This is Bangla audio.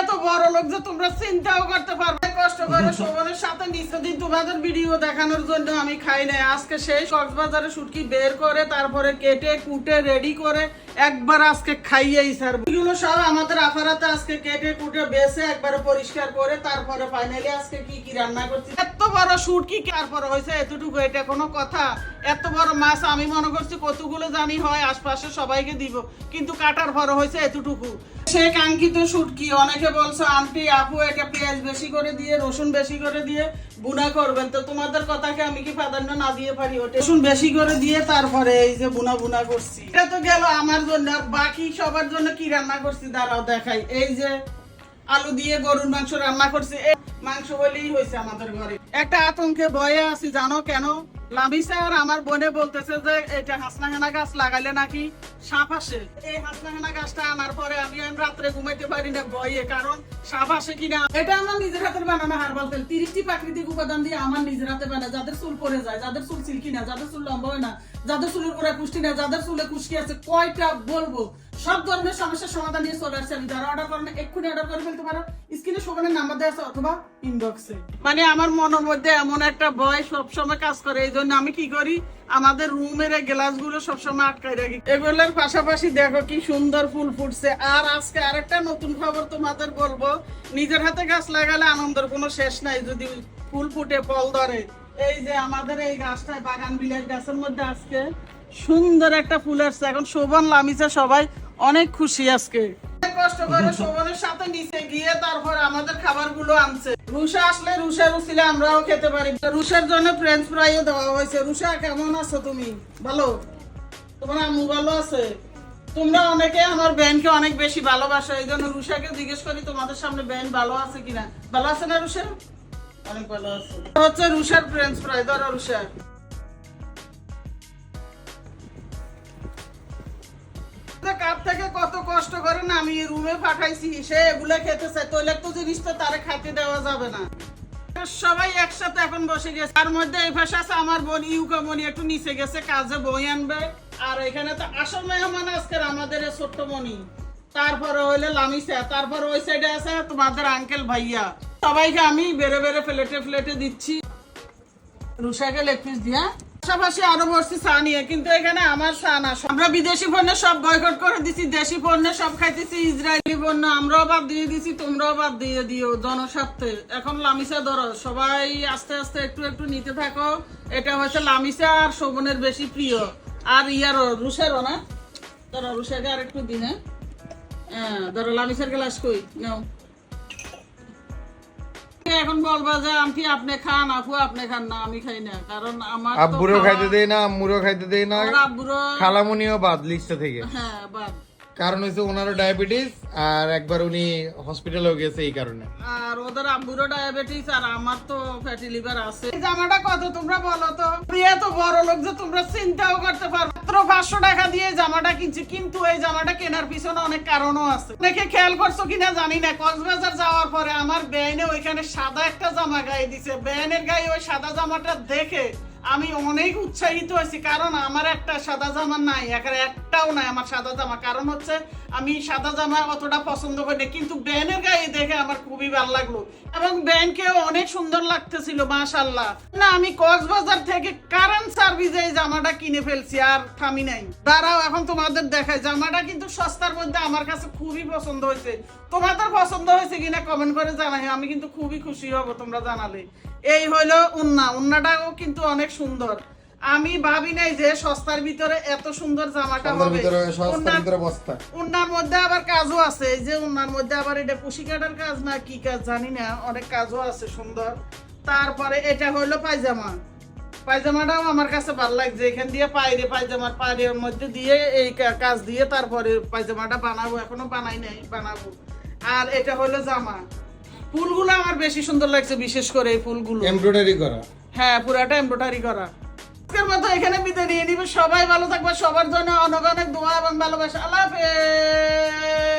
এত বড় লোক যে তোমরা চিন্তাও করতে পারবে কষ্ট করে শোভনের সাথে নিত্যদিন তোমাদের ভিডিও দেখানোর জন্য আমি খাই নাই। আজকে সেই কক্সবাজারে শুটকি বের করে, তারপরে কেটে, কুটে রেডি করে একবার আজকে খাইয়েই স্যার এগুলো সব আমাদের আফারাতে আজকে কেটে, কুটে, বেছে, একবারে পরিষ্কার করে, তারপরে ফাইনালি আজকে কি কি রান্না করছি। এত বড় শুটকি তারপরে হয়েছে এতটুকু, এটা কোনো কথা। এত বড় মাছ আমি মনে করছি কতগুলো জানি হয়, আশপাশে সবাইকে দিব। কিন্তু কাটার ভর হয়েছে এতটুকু। সে কাঙ্ক্ষিত শুটকি অনেকে বলছো, আন্টি, আপু এটা পেঁয়াজ বেশি করে দিয়ে, রসুন বেশি করে দিয়ে বুনা করবেন। তো তোমাদের কথাকে আমি কি প্রাধান্য না দিয়ে পারি? ওটা রসুন বেশি করে দিয়ে তারপরে এই যে বুনা বুনা করছি। এটা তো গেল আমার জন্য বাকি সবার জন্য কি রান্না করছি? দাঁড়াও, দেখাই। এই যে আলু দিয়ে গরুর মাংস রান্না করছি। মাংস বলেই হয়েছে আমাদের ঘরে। একটা আতঙ্কে ভয়ে আছি, জানো কেন? আমার বোনে বলতেছে যে, এটা গাছ লাগাইলে নাকি সাপ আসে? এই গাছটা আনার পরে আমি রাত্রে ঘুমাইতে পারি না ভয়ে, কারণ সাপ আসে কিনা? এটা আমার নিজের হাতের বানানো হারবাল তেল। তিরিশটি প্রাকৃতিক উপাদান দিয়ে আমার নিজের হাতে বানায়। যাদের চুল পরে যায়, যাদের চুল সিল্কি না, যাদের চুল লম্বা হয় না, যাদের চুলের গোড়া কুষ্টি না, যাদের চুলে কুষ্টি আছে, কয়টা বলব? সব ধরনের সমস্যার সমাধান নিয়ে চলে আসছে। আমি যারা অর্ডার করেন এক্ষুনি অর্ডার করে ফেলতে পারো। স্ক্রিনে শোভনের নাম্বার দেওয়া আছে অথবা ইনবক্সে মানে আমার মনের মধ্যে এমন একটা ভয় সবসময় কাজ করে। এই জন্য আমি কি করি? আমাদের রুমের গ্লাসগুলো সবসময় আটকাই রাখি। এগুলোর পাশাপাশি দেখো কি সুন্দর ফুল ফুটছে। আর আজকে আরেকটা নতুন খবর তোমাদের বলব। নিজের হাতে গাছ লাগালে আনন্দের কোনো শেষ নাই। যদি ফুল ফুটে, ফল ধরে। এই যে আমাদের এই গাছটায় বাগান বিলাস গাছের মধ্যে আজকে সুন্দর একটা ফুল আসছে। এখন শোভন লামিছে সবাই অনেক খুশি আজকে। কষ্ট করে সাথে নিচে গিয়ে তারপর আমাদের খাবারগুলো আনছে। আসলে রুচিলে আমরাও খেতে পারি। জন্য ফ্রেঞ্চ ফ্রাইও দেওয়া হয়েছে। কেমন আছো তুমি? ভালো? তোমার আম্মু ভালো আছে? তোমরা অনেকে আমার ব্যান্ডকে অনেক বেশি ভালোবাসো। এই জন্য রুষাকে জিজ্ঞেস করি, তোমাদের সামনে ব্যান্ড ভালো আছে কিনা? ভালো আছে না রুষা অনেক ভালো আছে। হচ্ছে রুষার ফ্রেঞ্চ ফ্রাই ধরো রুষা কার থেকে কত কষ্ট করে না আমি রুমে পাঠাইছি? সে এগুলা খেতেছে, তৈলাক্ত জিনিস তো তারে খাইতে দেওয়া যাবে না। সবাই একসাথে এখন বসে গেছে। তার মধ্যে এই ভাষা আছে আমার বোন ইউকামনি একটু নিচে গেছে, কাজে বই আনবে। আর এখানে তো আসল মেহমান আজকের আমাদের ছোট্ট মনি তারপরে হইলে লামিসা, তারপর ওই সাইডে আছে তোমাদের আঙ্কেল ভাইয়া। সবাইকে আমি বেড়ে বেড়ে ফ্লেটে ফ্লেটে দিচ্ছি। রুষাকে লেগ পিস দিয়া। পাশাপাশি আরও বসছি চা নিয়ে, কিন্তু এখানে আমার চা না। আমরা বিদেশি পণ্য সব বয়কট করে দিছি, দেশি পণ্য সব খাইতেছি, ইসরায়েলি পণ্য আমরাও বাদ দিয়ে দিছি, তোমরাও বাদ দিয়ে দিও জনস্বার্থে। এখন লামিসা ধরো, সবাই আস্তে আস্তে একটু একটু নিতে থাকো। এটা হচ্ছে লামিসা আর শোভনের বেশি প্রিয়। আর ইয়ারও রুষারও না? ধরো রুষাকে আর একটু দিন? হ্যাঁ ধরো লামিসার গ্লাস কই? নাও। এখন বলবা যে আন্টি আপনি খান আপু আপনি খান। না আমি খাই না। কারণ আমার আব্বুরও খাইতে দেই না আম্মুরও খাইতে দেই না। আব্বুরও খালামুনিও বাদ লিস্টে থেকে। হ্যাঁ বাদ। কারণ হচ্ছে ওনারও ডায়াবেটিস আর একবার উনি হসপিটালেও গেছে এই কারণে। আর ওদের আব্বুরও ডায়াবেটিস আর আমার তো ফ্যাটি লিভার আছে। জামাটা কত তোমরা বলো তো? প্রিয়া তো বড় লোক যে তোমরা চিন্তাও করতে পারো মাত্র পাঁচশো টাকা দিয়ে জামাটা কিনছি, কিন্তু এই জামাটা কেনার পিছনে অনেক কারণও আছে। অনেকে খেয়াল করছ কিনা জানি না। কক্সবাজার যাওয়ার পরে আমার বেআইনে ওইখানে সাদা একটা জামা গায়ে দিছে। বেআইনের গায়ে ওই সাদা জামাটা দেখে আমি অনেক উৎসাহিত হয়েছি, কারণ আমার একটা সাদা জামা নাই এখানে একটাও নাই আমার সাদা জামা। কারণ হচ্ছে, আমি সাদা জামা অতটা পছন্দ করি না, কিন্তু ব্যানের গায়ে দেখে আমার খুবই ভালো লাগল। এবং ব্যানকেও অনেক সুন্দর লাগতেছিল মাশাল্লাহ না, আমি কক্সবাজার থেকে কারেন্ট সার্ভিসে জামাটা কিনে ফেলছি আর থামি নাই। দাঁড়াও এখন তোমাদের দেখায় জামাটা কিন্তু সস্তার মধ্যে আমার কাছে খুবই পছন্দ হয়েছে। তোমাদের পছন্দ হয়েছে কিনা কমেন্ট করে জানাই। আমি কিন্তু খুবই খুশি হব তোমরা জানালে। এই হলো উন্না। উন্নাটাও কিন্তু অনেক সুন্দর। আমি ভাবি নাই যে সস্তার ভিতরে এত সুন্দর জামাটা হবে। উন্নার- মধ্যে আবার কাজও আছে। যে উন্নার মধ্যে আবার এটা কুশি কাটার কাজ না কি কাজ জানি না। অনেক কাজও আছে সুন্দর। তারপরে এটা হলো পায়জামা। পায়জামাটাও আমার কাছে ভালো লাগছে। এখান দিয়ে পায়রে পায়জামার পায়ের মধ্যে দিয়ে এই কাজ দিয়ে তারপরে পায়জামাটা বানাবো। এখনও বানাই নাই বানাবো। আর এটা হলো জামা। ফুলগুলো আমার বেশি সুন্দর লাগছে বিশেষ করে এই ফুলগুলো। এমব্রয়ডারি করা? হ্যাঁ পুরাটা এমব্রয়ডারি করা। আজকের মতো এখানে বিদায় নিয়ে নিবে। সবাই ভালো থাকবে সবার জন্য অনেক অনেক দোয়া এবং ভালোবাসা। আল্লাহ হাফেজ।